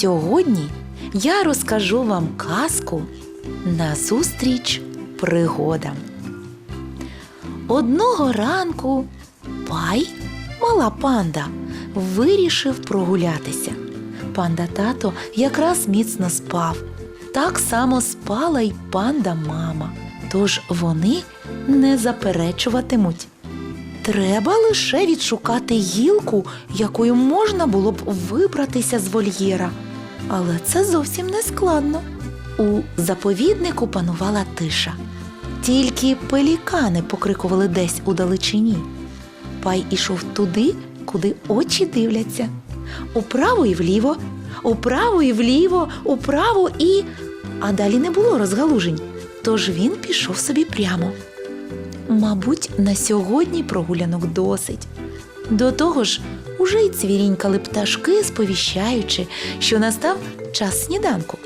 Сьогодні я розкажу вам казку назустріч пригодам. Одного ранку Пай, мала панда, вирішив прогулятися. Панда тато якраз міцно спав. Так само спала й панда мама. Тож вони не заперечуватимуть. Треба лише відшукати гілку, якою можна було б вибратися з вольєра. Але це зовсім не складно. У заповіднику панувала тиша. Тільки пелікани покрикували десь у далечині. Пай ішов туди, куди очі дивляться. Управо і вліво, управо і вліво, управо і. А далі не було розгалужень. Тож він пішов собі прямо. Мабуть, на сьогодні прогулянок досить. До того ж, уже й цвірінькали пташки, сповіщаючи, що настав час сніданку.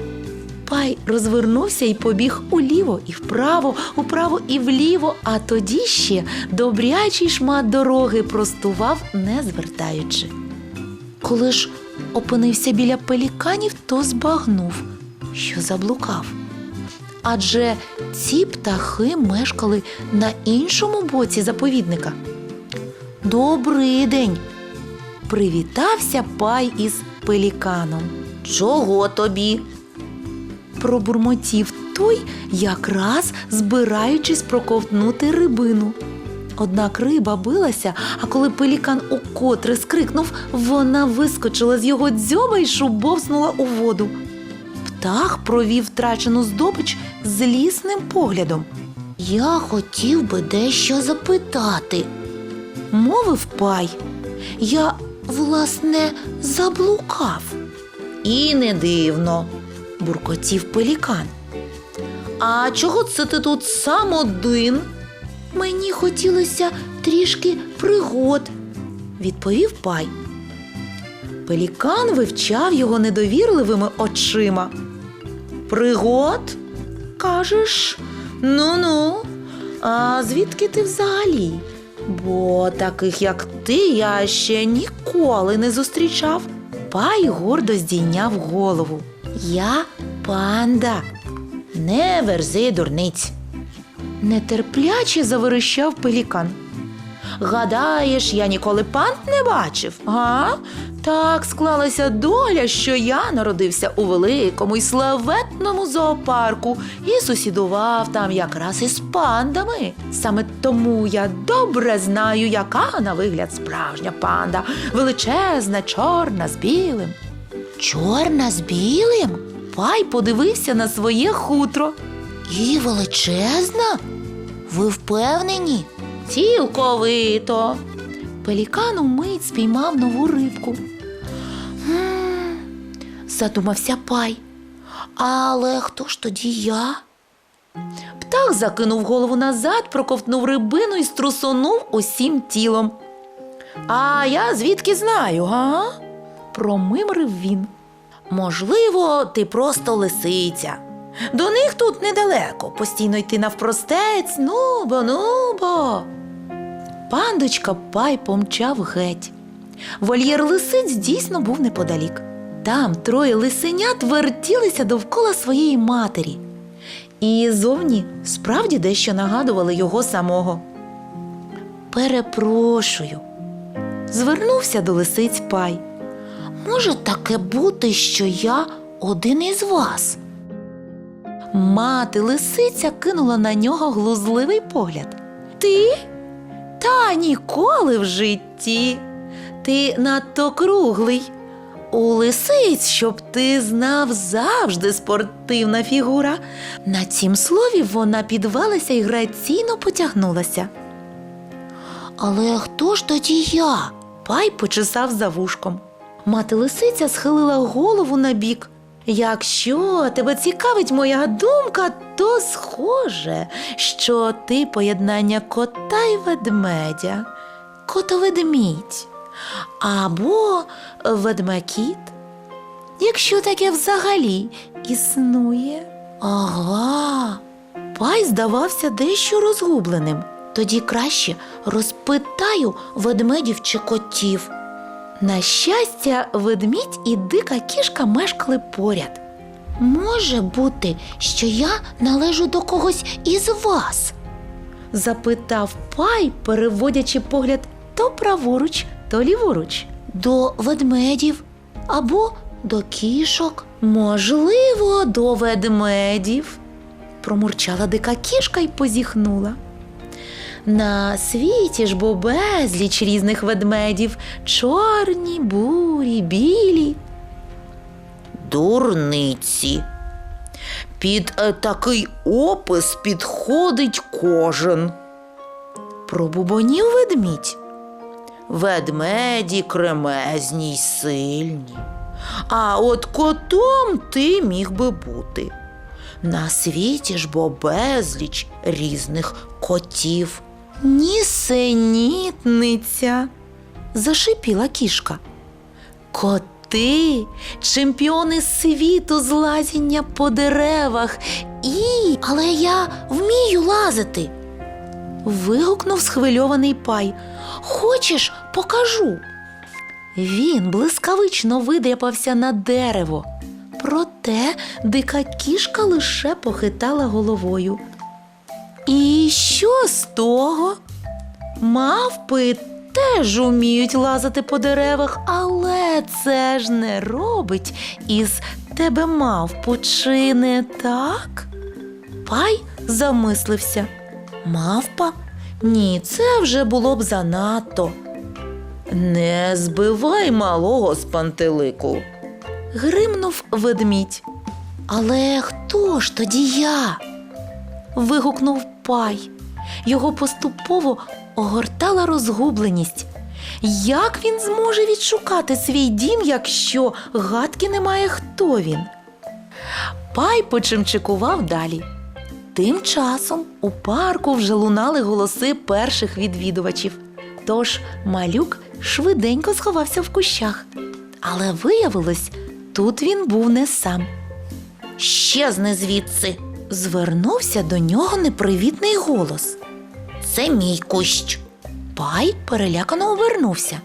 Пай розвернувся і побіг уліво і вправо, управо і вліво, а тоді ще добрячий шмат дороги простував, не звертаючи. Коли ж опинився біля пеліканів, то збагнув, що заблукав. Адже ці птахи мешкали на іншому боці заповідника. Добрий день! Привітався пай із пеліканом. Чого тобі? Пробурмотів той, якраз збираючись проковтнути рибину. Однак риба билася, а коли пелікан укотре скрикнув, вона вискочила з його дзьоба і шубовснула у воду. Птах провів втрачену здобич злісним поглядом. Я хотів би дещо запитати, мовив пай. Я, власне, заблукав. І не дивно, буркотів пелікан. А чого це ти тут сам один? Мені хотілося трішки пригод, відповів пай. Пелікан вивчав його недовірливими очима. Пригод? Кажеш, ну-ну, а звідки ти взагалі? Бо таких, як ти, я ще ніколи не зустрічав. Пай гордо здійняв голову. Я панда. Не верзи дурниць. Нетерпляче заверещав пелікан. Гадаєш, я ніколи панд не бачив, га? Так склалася доля, що я народився у великому й славетному зоопарку і сусідував там якраз із пандами. Саме тому я добре знаю, яка на вигляд справжня панда, величезна, чорна з білим. Чорна з білим? Пай подивився на своє хутро. І величезна? Ви впевнені? Цілковито. Пелікан умить спіймав нову рибку. «М, Задумався пай. Але хто ж тоді я? Птах закинув голову назад, проковтнув рибину і струсонув усім тілом. А я звідки знаю, га? промимрив він. Можливо, ти просто лисиця. До них тут недалеко, постійно йти навпростець, ну бо, ну бо. Пандочка Пай помчав геть. Вольєр лисиць дійсно був неподалік. Там троє лисенят вертілися довкола своєї матері. І зовні справді дещо нагадували його самого. Перепрошую. Звернувся до лисиць Пай. Може таке бути, що я один із вас? Мати лисиця кинула на нього глузливий погляд. Ти? Та ніколи в житті. Ти надто круглий. У лисиць, щоб ти знав, завжди спортивна фігура. На цім слові вона підвелася і граційно потягнулася. Але хто ж тоді я? Пай почесав за вушком. Мати лисиця схилила голову на бік. Якщо тебе цікавить моя думка, то схоже, що ти поєднання кота й ведмедя, котоведмідь або ведмекіт. Якщо таке взагалі існує. Ага. Пай здавався дещо розгубленим. Тоді краще розпитаю ведмедів чи котів. На щастя, ведмідь і дика кішка мешкали поряд. Може бути, що я належу до когось із вас? запитав пай, переводячи погляд то праворуч, то ліворуч. До ведмедів або до кішок. Можливо, до ведмедів, промурчала дика кішка і позіхнула. На світі ж бо безліч різних ведмедів чорні, бурі, білі. Дурниці. Під е, такий опис підходить кожен. Пробубонів ведмідь. Ведмеді кремезні й сильні. А от котом ти міг би бути. На світі ж бо безліч різних котів. Нісенітниця, зашипіла кішка. Коти, чемпіони світу з лазіння по деревах. І. Але я вмію лазити. Вигукнув схвильований пай. Хочеш, покажу. Він блискавично видряпався на дерево. Проте дика кішка лише похитала головою. І що з того? Мавпи теж уміють лазити по деревах, але це ж не робить із тебе мавпу, чи не так? Пай замислився. Мавпа? Ні, це вже було б занадто. Не збивай малого з пантелику. Гримнув ведмідь. Але хто ж тоді я? вигукнув пай. Його поступово огортала розгубленість. Як він зможе відшукати свій дім, якщо гадки немає, хто він? Пай почимчикував далі. Тим часом у парку вже лунали голоси перших відвідувачів. Тож малюк швиденько сховався в кущах. Але виявилось, тут він був не сам. Щезни звідси. Звернувся до нього непривітний голос. Це мій кущ. Пай перелякано обернувся.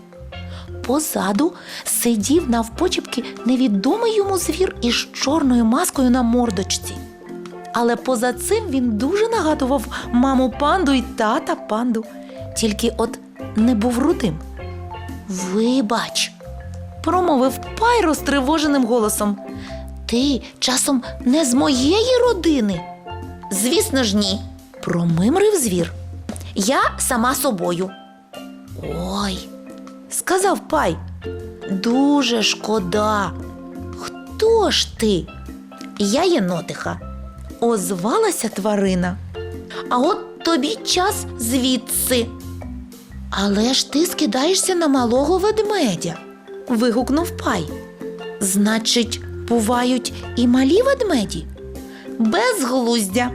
Позаду сидів навпочепки невідомий йому звір із чорною маскою на мордочці. Але поза цим він дуже нагадував маму панду і тата панду, тільки от не був рудим. Вибач, промовив пай розтривоженим голосом. Ти часом не з моєї родини? Звісно ж, ні, промимрив звір. Я сама собою. Ой, сказав пай. Дуже шкода. Хто ж ти? Я єнотиха, озвалася тварина. А от тобі час звідси. Але ж ти скидаєшся на малого ведмедя. вигукнув пай. Значить, бувають і малі ведмеді? Безглуздя.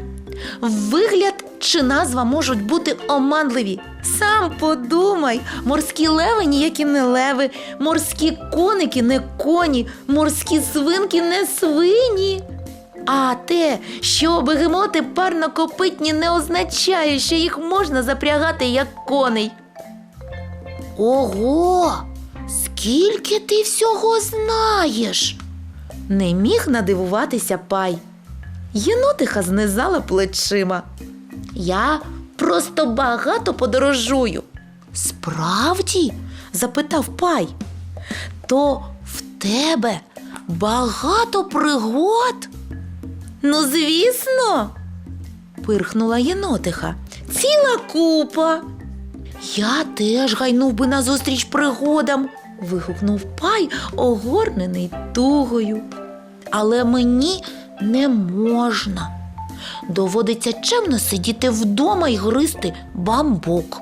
Вигляд чи назва можуть бути оманливі. Сам подумай, морські леви ніякі не леви, морські коники не коні, морські свинки не свині. А те, що бегемоти парнокопитні не означає, що їх можна запрягати як коней. Ого, скільки ти всього знаєш? Не міг надивуватися пай. Єнотиха знизала плечима. Я просто багато подорожую. Справді? запитав пай. То в тебе багато пригод? Ну, звісно, пирхнула єнотиха. Ціла купа. Я теж гайнув би назустріч пригодам, вигукнув пай, огорнений тугою. Але мені не можна. Доводиться чемно сидіти вдома і гризти бамбук.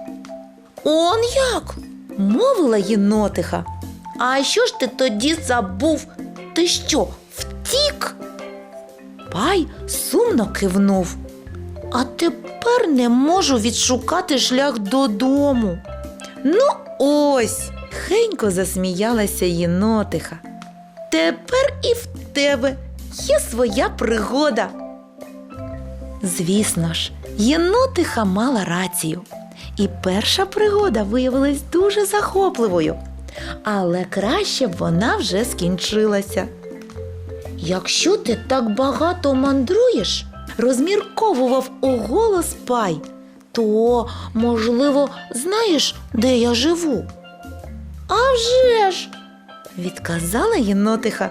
Он як? мовила єнотиха. А що ж ти тоді забув? Ти що, втік? Пай сумно кивнув. А тепер не можу відшукати шлях додому. Ну, ось, хенько засміялася єнотиха. Тепер і в тебе є своя пригода. Звісно ж, єнотиха мала рацію. І перша пригода виявилась дуже захопливою. Але краще б вона вже скінчилася. Якщо ти так багато мандруєш, розмірковував у голос пай, то, можливо, знаєш, де я живу? «А вже ж!» – відказала єнотиха.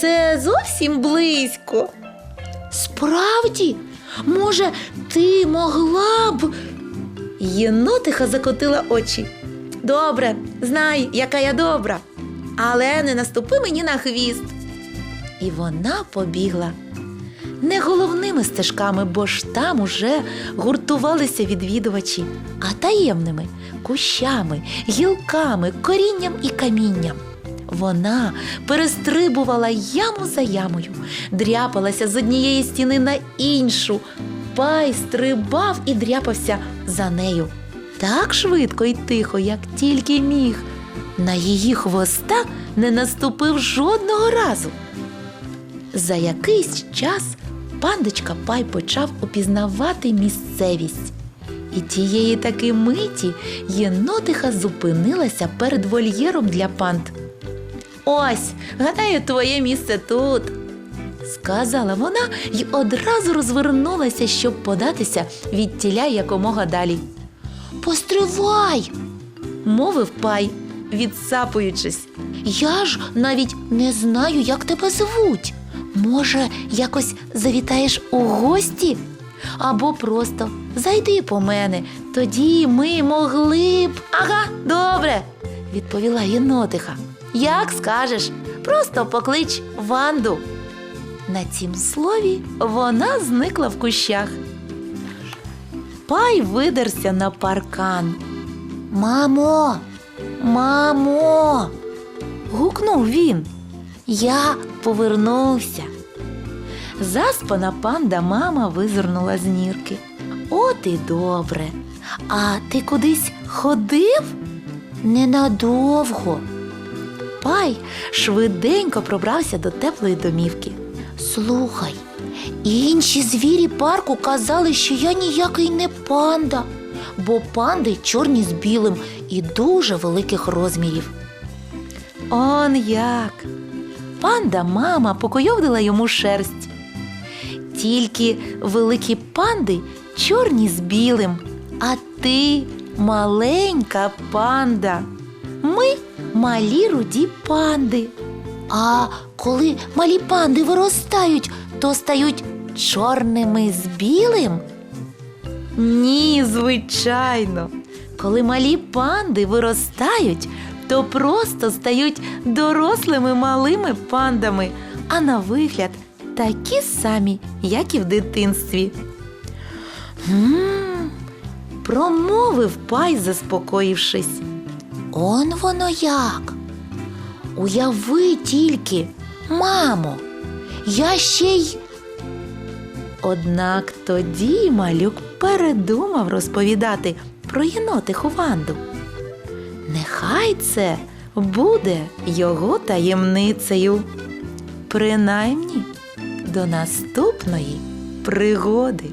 Це зовсім близько. Справді, може, ти могла б. Єнотиха закотила очі. Добре, знай, яка я добра, але не наступи мені на хвіст. І вона побігла. Не головними стежками, бо ж там уже гуртувалися відвідувачі, а таємними кущами, гілками, корінням і камінням. Вона перестрибувала яму за ямою, дряпалася з однієї стіни на іншу. Пай стрибав і дряпався за нею так швидко і тихо, як тільки міг. На її хвоста не наступив жодного разу. За якийсь час пандочка Пай почав упізнавати місцевість. І тієї таки миті єнотиха зупинилася перед вольєром для панд. Ось, гадаю, твоє місце тут, сказала вона і одразу розвернулася, щоб податися від тіля якомога далі. Постривай, мовив пай, відсапуючись. Я ж навіть не знаю, як тебе звуть. Може, якось завітаєш у гості? Або просто зайди по мене, тоді ми могли б. Ага, добре, відповіла єнотиха. Як скажеш, просто поклич Ванду. На цім слові вона зникла в кущах. Пай видерся на паркан. Мамо, мамо. гукнув він. Я повернувся. Заспана панда мама визирнула з нірки. От і добре. А ти кудись ходив? Ненадовго. Пай швиденько пробрався до теплої домівки. Слухай, інші звірі парку казали, що я ніякий не панда, бо панди чорні з білим і дуже великих розмірів. Он як. Панда мама покойовдила йому шерсть. Тільки великі панди чорні з білим, а ти маленька панда. Ми малі руді панди. А коли малі панди виростають, то стають чорними з білим? Ні, звичайно. Коли малі панди виростають, то просто стають дорослими малими пандами, а на вигляд такі самі, як і в дитинстві. м промовив пай, заспокоївшись. Он воно як. Уяви тільки, мамо, я ще й. Однак тоді малюк передумав розповідати про єнотиху Ванду. Нехай це буде його таємницею. Принаймні до наступної пригоди.